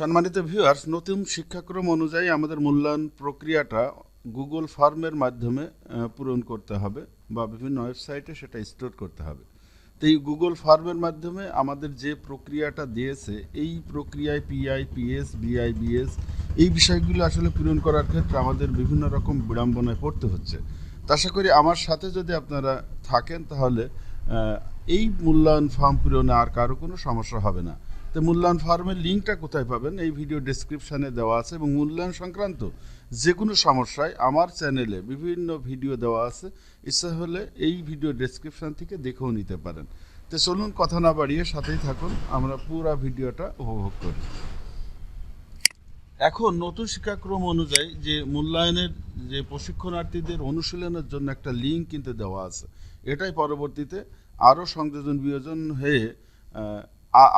সম্মানিত ভিউয়ার্স নতুন শিক্ষাক্রম অনুযায়ী আমাদের মূল্যায়ন প্রক্রিয়াটা গুগল ফর্মের মাধ্যমে পূরণ করতে হবে বা বিভিন্ন ওয়েবসাইটে সেটা স্টোর করতে হবে। তো এই গুগল ফর্মের মাধ্যমে আমাদের যে প্রক্রিয়াটা দিয়েছে, এই প্রক্রিয়ায় পিআই পিএস বিআই বিএস এই বিষয়গুলো আসলে পূরণ করার ক্ষেত্রে আমাদের বিভিন্ন রকম বিড়ম্বনায় পড়তে হচ্ছে। আশা করি আমার সাথে যদি আপনারা থাকেন তাহলে এই মূল্যায়ন ফর্ম পূরণে আর কারও কোনো সমস্যা হবে না। তো মূল্যায়ন ফর্মের লিঙ্কটা কোথায় পাবেন? এই ভিডিও ডেসক্রিপশানে দেওয়া আছে এবং মূল্যায়ন সংক্রান্ত যে কোনো সমস্যায় আমার চ্যানেলে বিভিন্ন ভিডিও দেওয়া আছে। ইচ্ছা হলে এই ভিডিও ডেসক্রিপশান থেকে দেখেও নিতে পারেন। তো চলুন কথা না বাড়িয়ে সাথেই থাকুন। আমরা পুরো ভিডিওটা উপভোগ করি। এখন নতুন শিক্ষাক্রম অনুযায়ী যে মূল্যায়নের যে প্রশিক্ষণার্থীদের অনুশীলনের জন্য একটা লিঙ্ক কিন্তু দেওয়া আছে। এটাই পরবর্তীতে আরও সংযোজন বিয়োজন হয়ে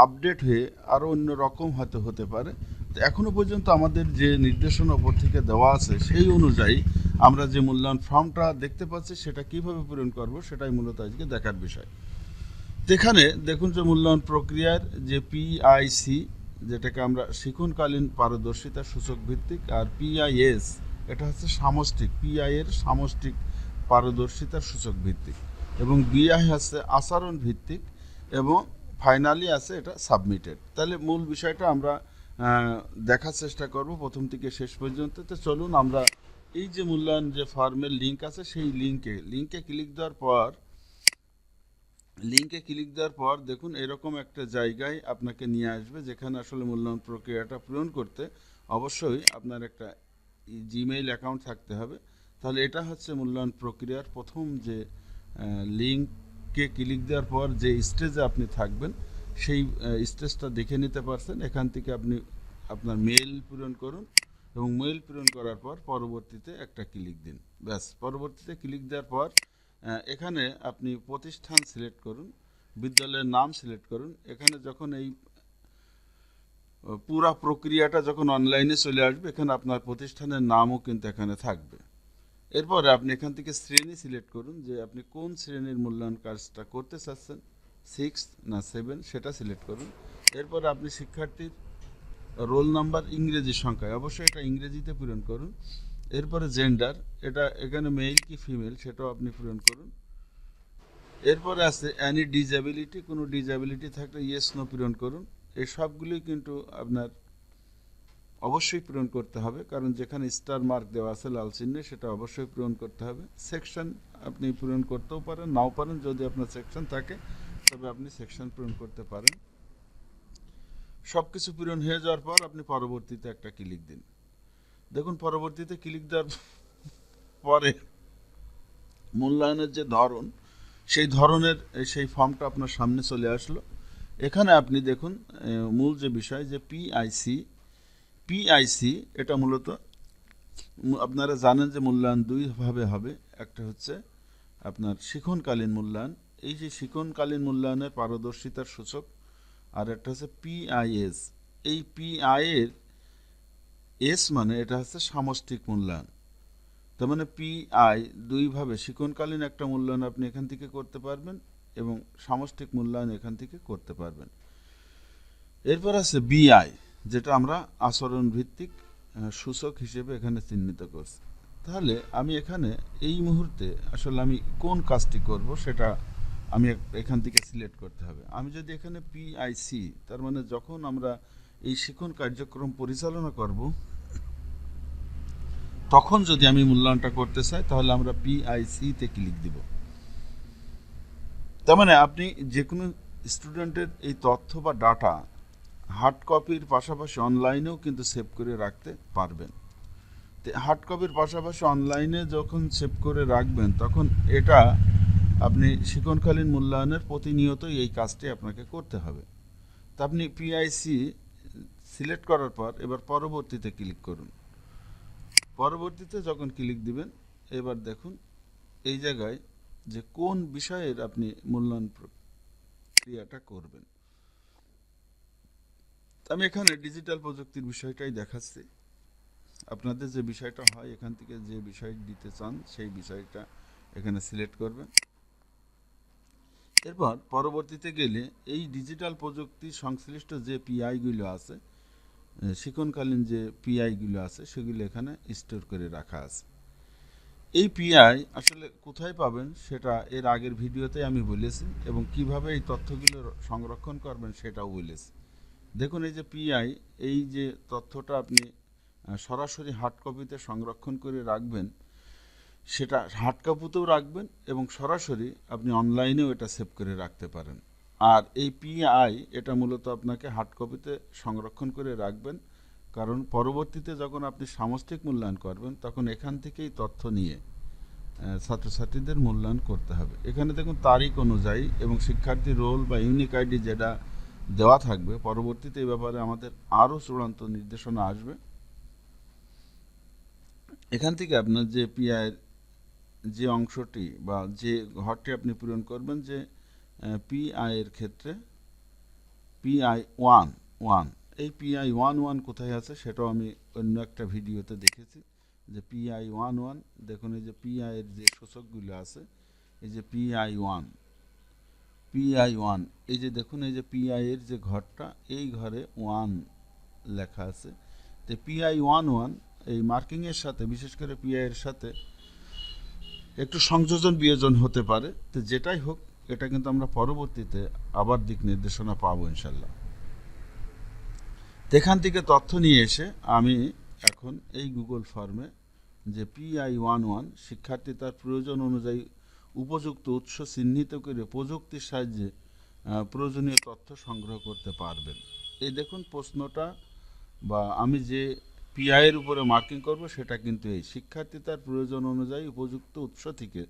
আপডেট হয়ে আরও অন্য রকম হয়তো হতে পারে। তো এখনও পর্যন্ত আমাদের যে নির্দেশনা ওপর থেকে দেওয়া আছে, সেই অনুযায়ী আমরা যে মূল্যায়ন ফর্মটা দেখতে পাচ্ছি, সেটা কীভাবে পূরণ করব, সেটাই মূলত আজকে দেখার বিষয়। এখানে দেখুন যে মূল্যায়ন প্রক্রিয়ার যে পিআইসি যেটাকে আমরা শিক্ষণকালীন পারদর্শিতা সূচক ভিত্তিক আর পিআইএস এটা হচ্ছে সামষ্টিক পিআই এর সামষ্টিক পারদর্শিতার সূচক ভিত্তিক। এবং বিআই হচ্ছে আচরণ ভিত্তিক এবং ফাইনালি আছে, এটা সাবমিটেড। তাহলে মূল বিষয়টা আমরা দেখার চেষ্টা করব প্রথম থেকে শেষ পর্যন্ত। তো চলুন আমরা এই যে মূল্যায়ন যে ফর্মের লিঙ্ক আছে, সেই লিঙ্কে লিঙ্কে ক্লিক দেওয়ার পর লিঙ্কে ক্লিক দেওয়ার পর দেখুন এরকম একটা জায়গায় আপনাকে নিয়ে আসবে যেখানে আসলে মূল্যায়ন প্রক্রিয়াটা পূরণ করতে অবশ্যই আপনার একটা জিমেইল অ্যাকাউন্ট থাকতে হবে। তাহলে এটা হচ্ছে মূল্যায়ন প্রক্রিয়ার প্রথম যে লিঙ্কে ক্লিক দেওয়ার পর যে স্টেজে আপনি থাকবেন, সেই স্টেজটা দেখে নিতে পারছেন। এখান থেকে আপনি আপনার মেল পূরণ করুন এবং মেল পূরণ করার পর পরবর্তীতে একটা ক্লিক দিন। ব্যাস, পরবর্তীতে ক্লিক দেওয়ার পর এখানে আপনি প্রতিষ্ঠান সিলেক্ট করুন, বিদ্যালয়ের নাম সিলেক্ট করুন। এখানে যখন এই পুরা প্রক্রিয়াটা যখন অনলাইনে চলে আসবে, এখানে আপনার প্রতিষ্ঠানের নামও কিন্তু এখানে থাকবে। এরপরে আপনি এখান থেকে শ্রেণি সিলেক্ট করুন যে আপনি কোন শ্রেণির মূল্যায়ন কাজটা করতে চাচ্ছেন। সিক্স না সেভেন সেটা সিলেক্ট করুন। এরপরে আপনি শিক্ষার্থীর রোল নাম্বার ইংরেজি সংখ্যায়, অবশ্যই এটা ইংরেজিতে পূরণ করুন। এরপরে জেন্ডার এটা এখানে মেল কি ফিমেল সেটাও আপনি পূরণ করুন। এরপরে আছে অ্যানি ডিজেবিলিটি কোনো ডিজেবিলিটি থাকলে ইয়েস নো পূরণ করুন। এই সবগুলোই কিন্তু আপনার অবশ্যই পূরণ করতে হবে, কারণ যেখানে স্টার মার্ক দেওয়া আছে লাল চিহ্নে সেটা অবশ্যই পূরণ করতে হবে। সেকশন আপনি পূরণ করতেও পারেন, নাও পারেন, যদি আপনার সেকশন থাকে, তবে আপনি সেকশন পূরণ করতে পারেন। সব কিছু পূরণ হয়ে যাওয়ার পর আপনি পরবর্তীতে একটা ক্লিক দিন। দেখুন, পরবর্তীতে ক্লিক দেওয়ার পরে মূল্যায়নের যে ধরন, সেই ধরনের, সেই ফর্মটা আপনার সামনে চলে আসলো। এখানে আপনি দেখুন মূল যে বিষয়, যে পিআইসি পিআইসি এটা মূলত আপনারা জানেন যে মূল্যায়ন দুইভাবে হবে। একটা হচ্ছে আপনার শিখনকালীন মূল্যায়ন। এই যে শিখনকালীন মূল্যায়নের পারদর্শিতার সূচক, আর একটা হচ্ছে পিআইএস এই পিআই এর এস মানে এটা হচ্ছে সামষ্টিক মূল্যায়ন। তার মানে পিআই দুইভাবে শিখনকালীন একটা মূল্যায়ন আপনি এখান থেকে করতে পারবেন এবং সামষ্টিক মূল্যায়ন এখান থেকে করতে পারবেন। এরপর আছে বিআই যেটা আমরা আচরণ ভিত্তিক সূচক হিসেবে এখানে চিহ্নিত করছি। তাহলে আমি এখানে এই মুহূর্তে আসলে আমি কোন কাজটি করব সেটা আমি এখান থেকে সিলেক্ট করতে হবে। আমি যদি এখানে পিআইসি তার মানে যখন আমরা এই শিক্ষণ কার্যক্রম পরিচালনা করব, তখন যদি আমি মূল্যায়নটা করতে চাই, তাহলে আমরা পিআইসিতে ক্লিক দিব। তার মানে আপনি যে কোনো স্টুডেন্টের এই তথ্য বা ডাটা হার্ড কপির পাশাপাশি অনলাইনেও কিন্তু সেভ করে রাখতে পারবেন। হার্ড কপির পাশাপাশি অনলাইনে যখন সেভ করে রাখবেন, তখন এটা আপনি শিক্ষণকালীন মূল্যায়নের প্রতিনিয়তই এই কাজটি আপনাকে করতে হবে। তা আপনি পিআইসি সিলেক্ট করার পর এবার পরবর্তীতে ক্লিক করুন। পরবর্তীতে যখন ক্লিক দিবেন, এবার দেখুন এই জায়গায় যে কোন বিষয়ের আপনি মূল্যায়ন প্রক্রিয়াটা করবেন। আমি এখানে ডিজিটাল প্রযুক্তির বিষয়টাই দেখাচ্ছি। আপনাদের যে বিষয়টা হয়, এখান থেকে যে বিষয় দিতে চান, সেই বিষয়টা এখানে সিলেক্ট করবেন। এরপর পরবর্তীতে গেলে এই ডিজিটাল প্রযুক্তি সংশ্লিষ্ট যে পিআইগুলো আছে শিকনকালীন যে পিআইগুলো আছে, সেগুলো এখানে স্টোর করে রাখা আছে। এই পিআই আসলে কোথায় পাবেন সেটা এর আগের ভিডিওতে আমি বলেছি এবং কীভাবে এই তথ্যগুলো সংরক্ষণ করবেন সেটাও বলেছি। দেখুন, এই যে পিআই এই যে তথ্যটা আপনি সরাসরি হার্ড কপিতে সংরক্ষণ করে রাখবেন, সেটা হার্ড কপিতেও রাখবেন এবং সরাসরি আপনি অনলাইনেও এটা সেভ করে রাখতে পারেন। আর এই পিআই এটা মূলত আপনাকে হার্ড কপিতে সংরক্ষণ করে রাখবেন, কারণ পরবর্তীতে যখন আপনি সামষ্টিক মূল্যায়ন করবেন, তখন এখান থেকেই তথ্য নিয়ে ছাত্রছাত্রীদের মূল্যায়ন করতে হবে। এখানে দেখুন, তারিখ অনুযায়ী এবং শিক্ষার্থী রোল বা ইউনিক আইডি যেটা দেওয়া থাকবে, পরবর্তীতে এই ব্যাপারে আমাদের আরও চূড়ান্ত নির্দেশনা আসবে। এখান থেকে আপনার যে পিআইয়ের যে অংশটি বা যে ঘরটি আপনি পূরণ করবেন যে পিআই এর ক্ষেত্রে পিআই ওয়ান ওয়ান এই পিআই ওয়ান ওয়ান কোথায় আছে সেটাও আমি অন্য একটা ভিডিওতে দেখেছি। যে পিআই ওয়ান ওয়ান দেখুন এই যে পিআই এর যে সূচকগুলো আছে, এই যে পিআই ওয়ান পিআই ওয়ান এই যে দেখুন, এই যে পিআই এর যে ঘরটা, এই ঘরে ওয়ান লেখা আছে। তো পিআই ওয়ান ওয়ান এই মার্কিংয়ের সাথে, বিশেষ করে পিআই এর সাথে একটু সংযোজন বিয়োজন হতে পারে। তো যেটাই হোক, এটা কিন্তু আমরা পরবর্তীতে আবার দিক নির্দেশনা পাবো ইনশাল্লাহ এখান থেকে তথ্য নিয়ে এসে আমি এখন এই গুগল ফর্মে যে পিআই ওয়ান ওয়ান শিক্ষার্থী তার প্রয়োজন অনুযায়ী উপযুক্ত উৎস চিহ্নিত করে প্রযুক্তির সাহায্যে প্রয়োজনীয় তথ্য সংগ্রহ করতে পারবেন। এই দেখুন প্রশ্নটা, বা আমি যে পিআইয়ের উপরে মার্কিং করব, সেটা কিন্তু এই। শিক্ষার্থী তার প্রয়োজন অনুযায়ী উপযুক্ত উৎস থেকে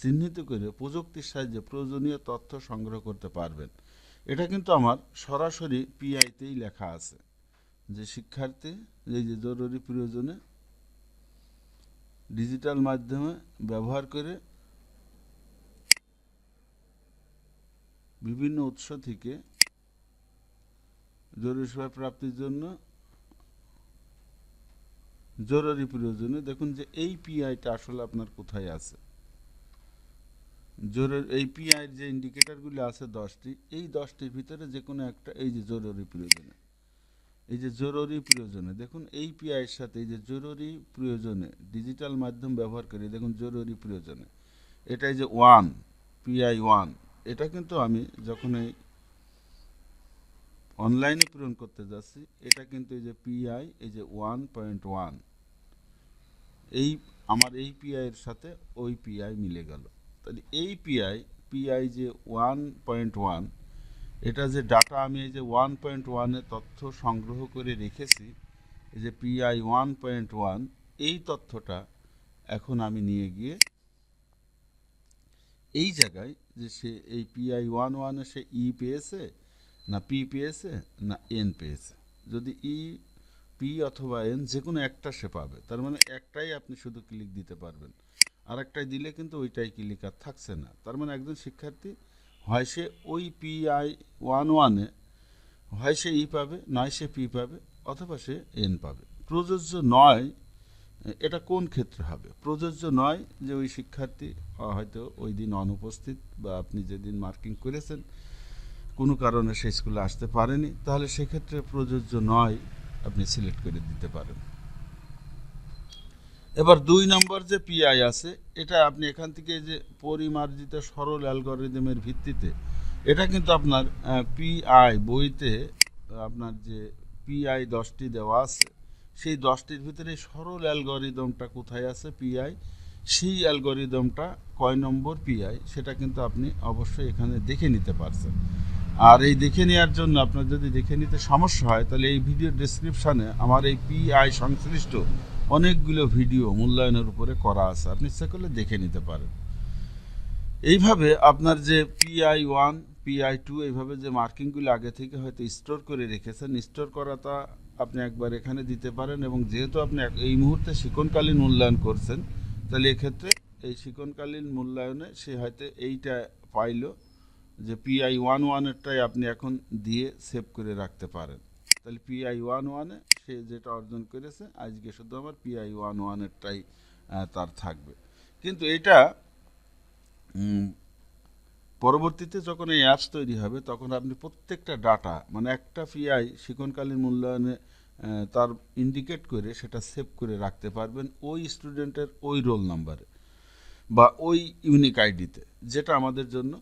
চিহ্নিত করে প্রযুক্তির সাহায্যে প্রয়োজনীয় তথ্য সংগ্রহ করতে পারবেন। এটা কিন্তু আমার সরাসরি পিআইতেই লেখা আছে। যে শিক্ষার্থী, এই যে জরুরি প্রয়োজনে ডিজিটাল মাধ্যমে ব্যবহার করে বিভিন্ন উৎস থেকে জরুরি সেবা প্রাপ্তির জন্য জরুরি প্রয়োজনে দেখুন যে এই পিআইটা আসলে আপনার কোথায় আছে? জরুরি, এই পিআই যে ইন্ডিকেটরগুলো আছে দশটি, এই দশটির ভিতরে যে কোনো একটা, এই যে জরুরি প্রয়োজনে এই যে জরুরি প্রয়োজনে দেখুন এই পিআই এর সাথে এই যে জরুরি প্রয়োজনে ডিজিটাল মাধ্যম ব্যবহার করে, দেখুন জরুরি প্রয়োজনে এটাই যে ওয়ান পিআই ওয়ান এটা কিন্তু আমি যখন এই অনলাইনে পূরণ করতে যাচ্ছি, এটা কিন্তু এই যে পিআই এই যে ওয়ান পয়েন্ট ওয়ান এই আমার এই পিআই এর সাথে ওই পিআই মিলে গেল। তাহলে এই পিআই পিআই যে ওয়ান পয়েন্ট ওয়ান এটা যে ডাটা আমি এই যে ওয়ান পয়েন্ট ওয়ানে তথ্য সংগ্রহ করে রেখেছি, এই যে পিআই ওয়ান পয়েন্ট ওয়ান এই তথ্যটা এখন আমি নিয়ে গিয়ে এই জায়গায় যে সে এই পিআই ওয়ান ওয়ানে সে ই পেয়েছে, না পি পেয়েছে, না এন পেয়েছে। যদি ই পি অথবা এন যে কোনো একটা সে পাবে, তার মানে একটাই আপনি শুধু ক্লিক দিতে পারবেন। আর একটাই দিলে কিন্তু ওইটাই ক্লিক আর থাকছে না। তার মানে একজন শিক্ষার্থী, হয় সে ওই পিআই ওয়ান ওয়ানে হয় সে ই পাবে, নয় সে পি পাবে, অথবা সে এন পাবে। প্রযোজ্য নয় এটা কোন ক্ষেত্রে হবে? প্রযোজ্য নয় যে ওই শিক্ষার্থী হয়তো ওই দিন অনুপস্থিত বা আপনি যেদিন মার্কিং করেছেন, কোনো কারণে সে স্কুলে আসতে পারেনি, তাহলে সেক্ষেত্রে প্রযোজ্য নয় আপনি সিলেক্ট করে দিতে পারেন। এবার দুই নম্বর যে পিআই আছে, এটা আপনি এখান থেকে যে পরিমার্জিত সরল অ্যালগরিদমের ভিত্তিতে, এটা কিন্তু আপনার পিআই বইতে, আপনার যে পিআই দশটি দেওয়া আছে সেই দশটির ভিতরে সরল অ্যালগরিদমটা কোথায় আছে? পিআই সেই অ্যালগরিদমটা কয় নম্বর পিআই সেটা কিন্তু আপনি অবশ্যই এখানে দেখে নিতে পারছেন। আর এই দেখে নেওয়ার জন্য আপনার যদি দেখে নিতে সমস্যা হয়, তাহলে এই ভিডিও ডেসক্রিপশানে আমার এই পিআই সংশ্লিষ্ট অনেকগুলো ভিডিও মূল্যায়নের উপরে করা আছে। আপনি ইচ্ছা করলে দেখে নিতে পারেন। এইভাবে আপনার যে পিআই ওয়ান পিআই টু এইভাবে যে মার্কিংগুলো আগে থেকে হয়তো স্টোর করে রেখেছেন স্টোর করাটা আপনি একবার এখানে দিতে পারেন এবং যেহেতু আপনি এই মুহূর্তে শিকনকালীন মূল্যায়ন করছেন, তাহলে এক্ষেত্রে এই শিকনকালীন মূল্যায়নে সে হয়তো এইটা পাইলো যে পিআই ওয়ান ওয়ানেরটাই আপনি এখন দিয়ে সেভ করে রাখতে পারেন। তাহলে পিআই ওয়ান ওয়ানে সে যেটা অর্জন করেছে, আজকে শুধু আমার পিআই ওয়ান ওয়ানেরটাই তার থাকবে। কিন্তু এটা পরবর্তীতে যখন এই অ্যাপস তৈরি হবে, তখন আপনি প্রত্যেকটা ডাটা মানে একটা পিআই শিকনকালীন মূল্যায়নে তার ইন্ডিকেট করে সেটা সেভ করে রাখতে পারবেন ওই স্টুডেন্টের ওই রোল নাম্বারে বা ওই ইউনিক আইডিতে যেটা আমাদের জন্য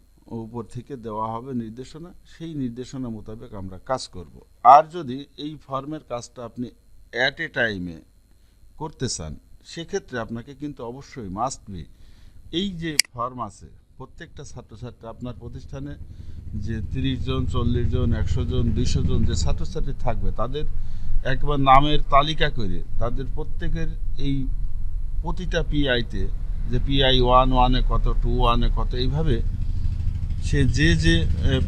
উপর থেকে দেওয়া হবে নির্দেশনা। সেই নির্দেশনা মোতাবেক আমরা কাজ করব। আর যদি এই ফর্মের কাজটা আপনি অ্যাট এ টাইমে করতে চান, সেক্ষেত্রে আপনাকে কিন্তু অবশ্যই মাস্ট বি এই যে ফর্ম আছে প্রত্যেকটা ছাত্রছাত্রী আপনার প্রতিষ্ঠানে যে তিরিশ জন, চল্লিশ জন, একশো জন, দুইশো জন যে ছাত্রছাত্রী থাকবে, তাদের একবার নামের তালিকা করে তাদের প্রত্যেকের এই প্রতিটা পিআইতে যে পিআই ওয়ান ওয়ানে কত টু ওয়ানে কত, এইভাবে সে যে যে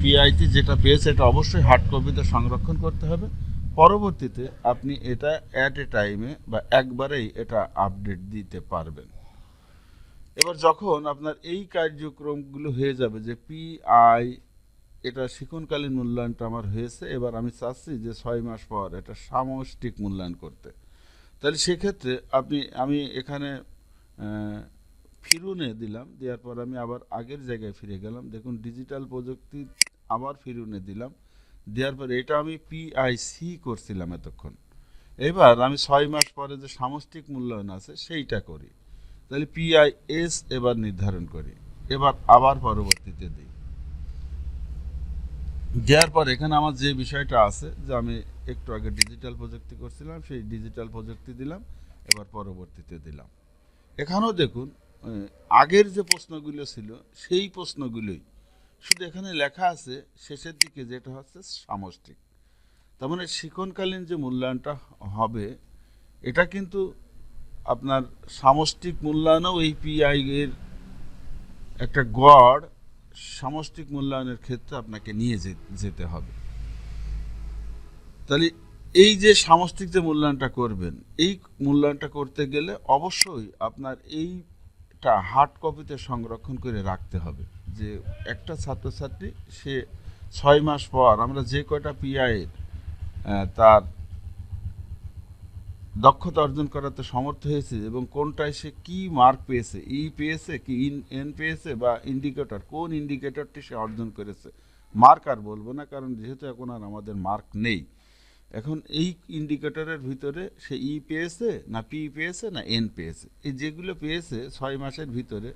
পিআইটি যেটা পেয়েছে এটা অবশ্যই হার্ড কপিতে সংরক্ষণ করতে হবে। পরবর্তীতে আপনি এটা অ্যাট এ টাইমে বা একবারেই এটা আপডেট দিতে পারবেন। এবার যখন আপনার এই কার্যক্রমগুলো হয়ে যাবে যে পি আই এটা শিক্ষণকালীন মূল্যায়নটা আমার হয়েছে, এবার আমি চাচ্ছি যে ছয় মাস পর এটা সামষ্টিক মূল্যায়ন করতে। তাহলে সেক্ষেত্রে আপনি, আমি এখানে ফিরুনে দিলাম, দেওয়ার পর আমি আবার আগের জায়গায় ফিরে গেলাম। দেখুন ডিজিটাল প্রযুক্তি আবার ফিরুনে দিলাম। দেওয়ার পর এটা আমি পিআইসি করছিলাম এতক্ষণ। এবার আমি ছয় মাস পরে যে সামষ্টিক মূল্যায়ন আছে, সেইটা করি। তাহলে পিআইএস এবার নির্ধারণ করি। এবার আবার পরবর্তীতে দিই। দেওয়ার পর এখানে আমার যে বিষয়টা আছে, যে আমি একটু আগে ডিজিটাল প্রযুক্তি করছিলাম, সেই ডিজিটাল প্রযুক্তি দিলাম, এবার পরবর্তীতে দিলাম। এখানেও দেখুন আগের যে প্রশ্নগুলো ছিল, সেই প্রশ্নগুলোই শুধু এখানে লেখা আছে, শেষের দিকে যেটা হচ্ছে সামষ্টিক। তার মানে শিক্ষণকালীন যে মূল্যায়নটা হবে, এটা কিন্তু আপনার সামষ্টিক মূল্যায়নেও এই পিআই এর একটা গড় সামষ্টিক মূল্যায়নের ক্ষেত্রে আপনাকে নিয়ে যেতে হবে। তাহলে এই যে সামষ্টিক যে মূল্যায়নটা করবেন, এই মূল্যায়নটা করতে গেলে অবশ্যই আপনার এইটা হার্ড কপিতে সংরক্ষণ করে রাখতে হবে যে একটা ছাত্রছাত্রী সে ছয় মাস পর আমরা যে কয়টা পিআইয়ের তার দক্ষতা অর্জন করাতে সমর্থ হয়েছে এবং কোনটায় সে কি মার্ক পেয়েছে ই পেয়েছে কি ইন এন পেয়েছে বা ইন্ডিকেটর কোন ইন্ডিকেটরটি সে অর্জন করেছে? মার্ক আর বলব না, কারণ যেহেতু এখন আর আমাদের মার্ক নেই। এখন এই ইন্ডিকেটরের ভিতরে সে ই পেয়েছে না পি পেয়েছে না এন পেয়েছে? এই যেগুলো পেয়েছে ছয় মাসের ভিতরে,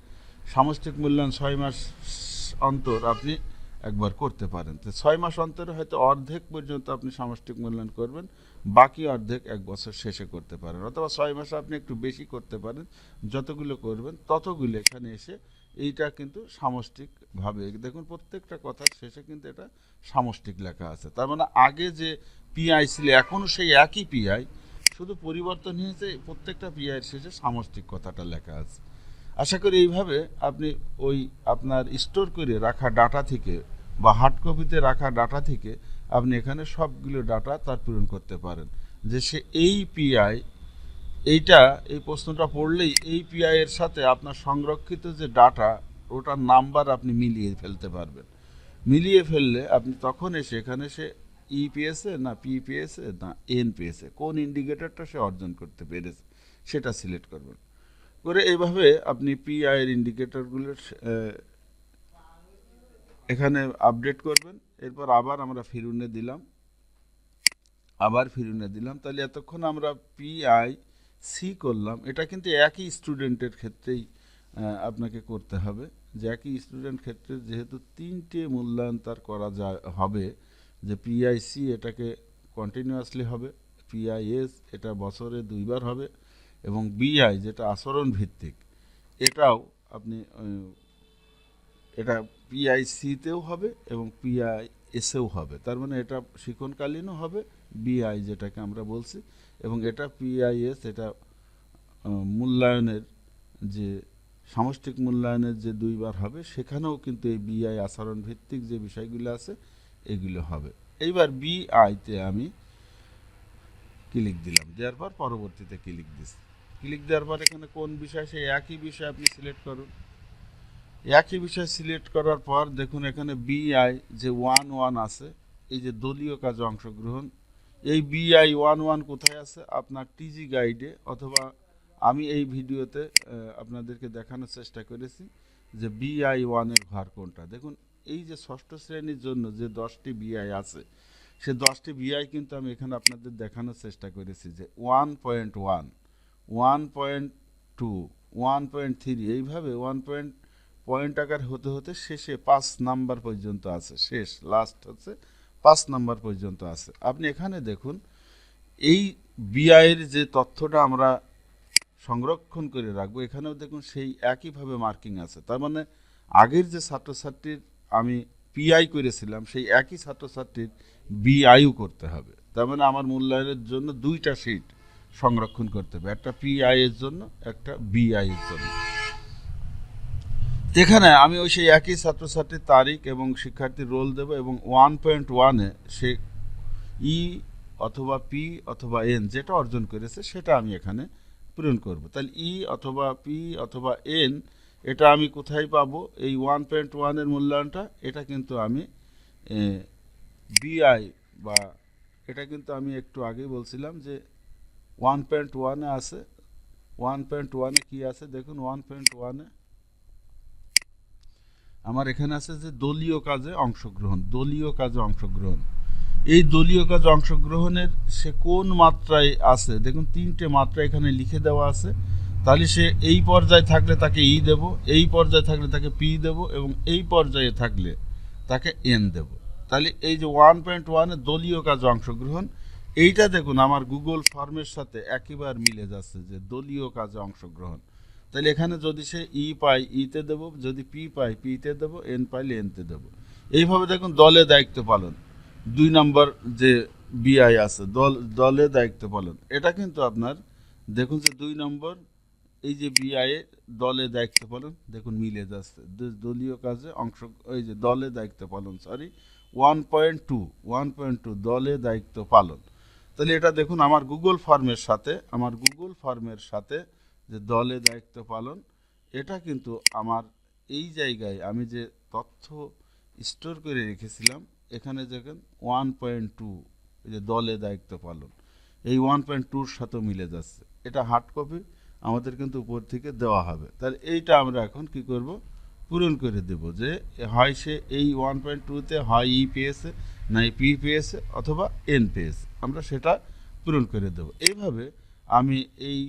সামষ্টিক মূল্যায়ন ছয় মাস অন্তর আপনি একবার করতে পারেন। তো ছয় মাস অন্তরে হয়তো অর্ধেক পর্যন্ত আপনি সামষ্টিক মূল্যায়ন করবেন, বাকি অর্ধেক এক বছর শেষে করতে পারেন। অথবা ছয় মাসে আপনি একটু বেশি করতে পারেন, যতগুলো করবেন ততগুলো এখানে এসে এইটা কিন্তু সামষ্টিকভাবে দেখুন প্রত্যেকটা কথার শেষে কিন্তু এটা সামষ্টিক লেখা আছে। তার মানে আগে যে পিআই ছিল এখনও সেই একই পিআই শুধু পরিবর্তন হয়েছে, প্রত্যেকটা পিআইয়ের শেষে সামষ্টিক কথাটা লেখা আছে। আশা করি এইভাবে আপনি ওই আপনার স্টোর করে রাখা ডাটা থেকে বা হার্ড কপিতে রাখা ডাটা থেকে আপনি এখানে সবগুলো ডাটা তার পূরণ করতে পারেন। যে সে এই পিআই এইটা, এই প্রশ্নটা পড়লেই এই পিআই এর সাথে আপনার সংরক্ষিত যে ডাটা, ওটার নাম্বার আপনি মিলিয়ে ফেলতে পারবেন। মিলিয়ে ফেললে আপনি তখন এসে এখানে সে ই পেয়েছে না পি পেয়েছে না এন পেয়েছে কোন ইন্ডিকেটরটা সে অর্জন করতে পেরেছে, সেটা সিলেক্ট করবেন। করে এইভাবে আপনি পিআই এর ইন্ডিকেটরগুলো এখানে আপডেট করবেন। এরপর আবার আমরা ফিরুনে দিলাম। আবার ফিরুনে দিলাম। তাহলে এতক্ষণ আমরা পিআই সি করলাম। এটা কিন্তু একই স্টুডেন্টের ক্ষেত্রেই আপনাকে করতে হবে। যে একই স্টুডেন্ট ক্ষেত্রে যেহেতু তিনটে মূল্যায়ন তার করা যায় হবে, যে পিআইসি এটাকে কন্টিনিউয়াসলি হবে পিআইএস এটা বছরে দুইবার হবে এবং বিআই, যেটা আচরণ ভিত্তিক, এটাও আপনি এটা পিআইসিতেও হবে এবং পিআইএসেও হবে। তার মানে এটা শিক্ষণকালীনও হবে, বিআই যেটাকে আমরা বলছি, এবং এটা পিআইএস, এটা মূল্যায়নের যে, সামষ্টিক মূল্যায়নের যে দুইবার হবে, সেখানেও কিন্তু এই বিআই আচরণ ভিত্তিক যে বিষয়গুলো আছে, এগুলো হবে। এইবার বিআইতে আমি ক্লিক দিলাম, দেওয়ার পর পরবর্তীতে ক্লিক দিচ্ছি ক্লিক দেওয়ার পর এখানে কোন বিষয়, সেই একই বিষয় আপনি সিলেক্ট করুন। একই বিষয় সিলেক্ট করার পর দেখুন এখানে বিআই যে ওয়ান ওয়ান আছে, এই যে দলীয় কাজে অংশগ্রহণ, এই বিআই ওয়ান ওয়ান কোথায় আছে? আপনার টিজি গাইডে অথবা আমি এই ভিডিওতে আপনাদেরকে দেখানোর চেষ্টা করেছি যে বিআই ওয়ানের ঘর কোনটা। দেখুন, এই যে ষষ্ঠ শ্রেণির জন্য যে দশটি বিআই আছে, সে দশটি বিআই কিন্তু আমি এখানে আপনাদের দেখানোর চেষ্টা করেছি যে one point one one point two one point three এইভাবে ওয়ান পয়েন্ট পয়েন্ট আকার হতে হতে শেষে পাঁচ নাম্বার পর্যন্ত আছে, শেষ লাস্ট হচ্ছে, পাঁচ নাম্বার পর্যন্ত আছে। আপনি এখানে দেখুন, এই বিআইয়ের যে তথ্যটা আমরা সংরক্ষণ করে রাখব, এখানেও দেখুন সেই একইভাবে মার্কিং আছে। তার মানে আগের যে ছাত্রছাত্রীর আমি পিআই করেছিলাম, সেই একই ছাত্রছাত্রীর বিআইও করতে হবে। তার মানে আমার মূল্যায়নের জন্য দুইটা সিট সংরক্ষণ করতে হবে। একটা পিআই এর জন্য, একটা বিআই এর জন্য। এখানে আমি ওই সেই একই ছাত্রছাত্রীর তারিখ এবং শিক্ষার্থীর রোল দেব এবং ওয়ান পয়েন্ট ওয়ানে সে ই অথবা পি অথবা এন যেটা অর্জন করেছে সেটা আমি এখানে পূরণ করব। তাহলে ই অথবা পি অথবা এন এটা আমি কোথায় পাবো? এই ওয়ান পয়েন্ট ওয়ানের মূল্যায়নটা, এটা কিন্তু আমি বিআই বা, এটা কিন্তু আমি একটু আগেই বলছিলাম যে ওয়ান পয়েন্ট ওয়ানে আছে, ওয়ান পয়েন্ট ওয়ানে কী আছে দেখুন, ওয়ান পয়েন্ট ওয়ানে। আমার এখানে আছে যে দলীয় কাজে অংশগ্রহণ, দলীয় কাজে অংশগ্রহণ। এই দলীয় কাজে অংশগ্রহণের সে কোন মাত্রায় আছে? দেখুন, তিনটে মাত্রা এখানে লিখে দেওয়া আছে। তাহলে সে এই পর্যায়ে থাকলে তাকে ই দেব, এই পর্যায়ে থাকলে তাকে পি দেব এবং এই পর্যায়ে থাকলে তাকে এন দেব। তাহলে এই যে ওয়ান পয়েন্ট ওয়ানে দলীয় কাজে অংশগ্রহণ এইটা দেখুন, আমার গুগল ফর্মের সাথে একেবারে মিলে যাচ্ছে যে দলীয় কাজে অংশগ্রহণ। তাহলে এখানে যদি সে ই পাই ইতে দেব, যদি পি পাই পিতে দেব এন পাইলে এনতে দেব। এইভাবে দেখুন, দলে দায়িত্ব পালন। দুই নম্বর যে বিআই আছে, দল, দলে দায়িত্ব পালন। এটা কিন্তু আপনার, দেখুন যে দুই নম্বর, এই যে বিআই দলে দায়িত্ব পালন, দেখুন মিলে যাচ্ছে। দলীয় কাজে অংশ, এই যে দলে দায়িত্ব পালন sorry one point two one point two দলে দায়িত্ব পালন। তাহলে এটা দেখুন, আমার গুগল ফর্মের সাথে, আমার গুগল ফর্মের সাথে যে দলে দায়িত্ব পালন, এটা কিন্তু আমার এই জায়গায় আমি যে তথ্য স্টোর করে রেখেছিলাম, এখানে দেখেন ওয়ান পয়েন্ট টু এই যে দলে দায়িত্ব পালন, এই ওয়ান পয়েন্ট টুর সাথেও মিলে যাচ্ছে। এটা হার্ড কপি আমাদের কিন্তু উপর থেকে দেওয়া হবে। তাহলে এইটা আমরা এখন কি করব? পূরণ করে দেব যে হয় সে এই ওয়ান পয়েন্ট টুতে হয় ই পেয়েছে না পি পেয়েছে অথবা এন পেয়েছে আমরা সেটা পূরণ করে দেব। এইভাবে আমি এই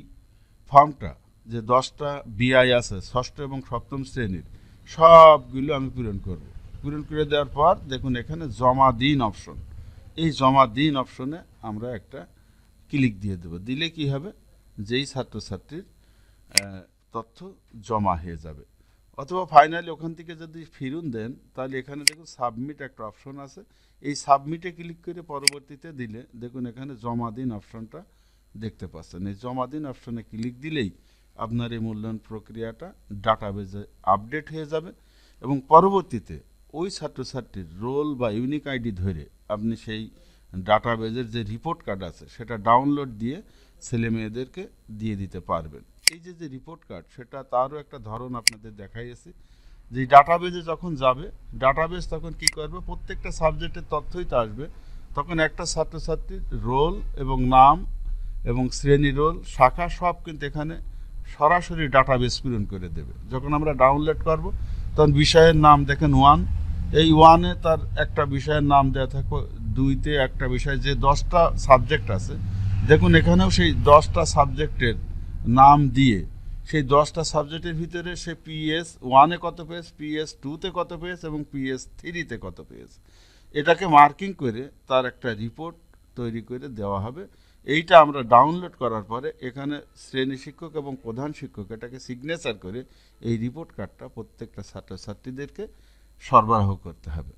ফর্মটা যে দশটা বিআই আছে, ষষ্ঠ এবং সপ্তম শ্রেণির, সবগুলো আমি পূরণ করব। পূরণ করে দেওয়ার পর দেখুন এখানে জমা দিন অপশন এই জমা দিন অপশনে আমরা একটা ক্লিক দিয়ে দেব। দিলে কি হবে? যেই ছাত্রছাত্রীর তথ্য জমা হয়ে যাবে। অথবা ফাইনালি ওখান থেকে যদি ফিরুন দেন, তাহলে এখানে দেখুন সাবমিট একটা অপশন আছে। এই সাবমিটে ক্লিক করে পরবর্তীতে দিলে, দেখুন এখানে জমা দিন অপশনটা দেখতে পাচ্ছেন। এই জমা দিন অপশনে ক্লিক দিলেই আপনার এই মূল্যায়ন প্রক্রিয়াটা ডাটাবেজে আপডেট হয়ে যাবে এবং পরবর্তীতে ওই ছাত্রছাত্রীর রোল বা ইউনিক আইডি ধরে আপনি সেই ডাটাবেজের যে রিপোর্ট কার্ড আছে, সেটা ডাউনলোড দিয়ে ছেলে মেয়েদেরকে দিয়ে দিতে পারবেন। এই যে যে রিপোর্ট কার্ড সেটা তারও একটা ধরন আপনাদের দেখাইয়েছি যে ডাটাবেজে যখন যাবে ডাটাবেজ তখন কি করবে? প্রত্যেকটা সাবজেক্টের তথ্যই তো আসবে। তখন একটা ছাত্রছাত্রীর রোল এবং নাম এবং শ্রেণি রোল শাখা সব কিন্তু এখানে সরাসরি ডাটাবেস পূরণ করে দেবে। যখন আমরা ডাউনলোড করব, তখন বিষয়ের নাম দেখেন ওয়ান এই ওয়ানে তার একটা বিষয়ের নাম দেওয়া থাকবে, দুইতে একটা বিষয়, যে দশটা সাবজেক্ট আছে। দেখুন, এখানেও সেই দশটা সাবজেক্টের নাম দিয়ে। সেই দশটা সাবজেক্টের ভিতরে সে পিএস ওয়ানে কত পেয়েছে পিএস টুতে কত পেয়েছে এবং পিএস থ্রিতে কত পেয়েছে। এটাকে মার্কিং করে তার একটা রিপোর্ট তৈরি করে দেওয়া হবে। এইটা আমরা ডাউনলোড করার পরে এখানে শ্রেণি শিক্ষক এবং প্রধান শিক্ষক এটাকে সিগনেচার করে এই রিপোর্ট কার্ডটা প্রত্যেকটা ছাত্রছাত্রীদেরকে সরবরাহ করতে হবে।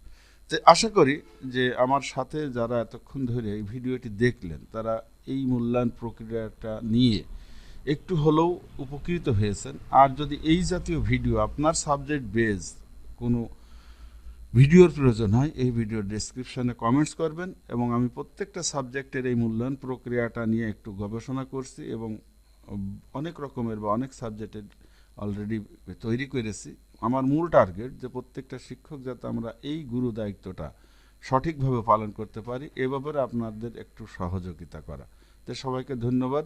তো আশা করি যে আমার সাথে যারা এতক্ষণ ধরে এই ভিডিওটি দেখলেন, তারা এই মূল্যায়ন প্রক্রিয়াটা নিয়ে একটু হলেও উপকৃত হয়েছেন। আর যদি এই জাতীয় ভিডিও আপনার সাবজেক্ট বেজ কোনো ভিডিওর প্রয়োজন হয়, এই ভিডিওর ডেসক্রিপশনে কমেন্টস করবেন এবং আমি প্রত্যেকটা সাবজেক্টের এই মূল্যায়ন প্রক্রিয়াটা নিয়ে একটু গবেষণা করছি এবং অনেক রকমের বা অনেক সাবজেক্টের অলরেডি তৈরি করেছি। আমার মূল টার্গেট যে প্রত্যেকটা শিক্ষক যাতে আমরা এই গুরু দায়িত্বটা সঠিকভাবে পালন করতে পারি, এ ব্যাপারে আপনাদের একটু সহযোগিতা করা। তো সবাইকে ধন্যবাদ।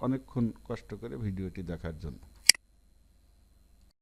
অনেকক্ষণ কষ্ট করে ভিডিওটি দেখার জন্য।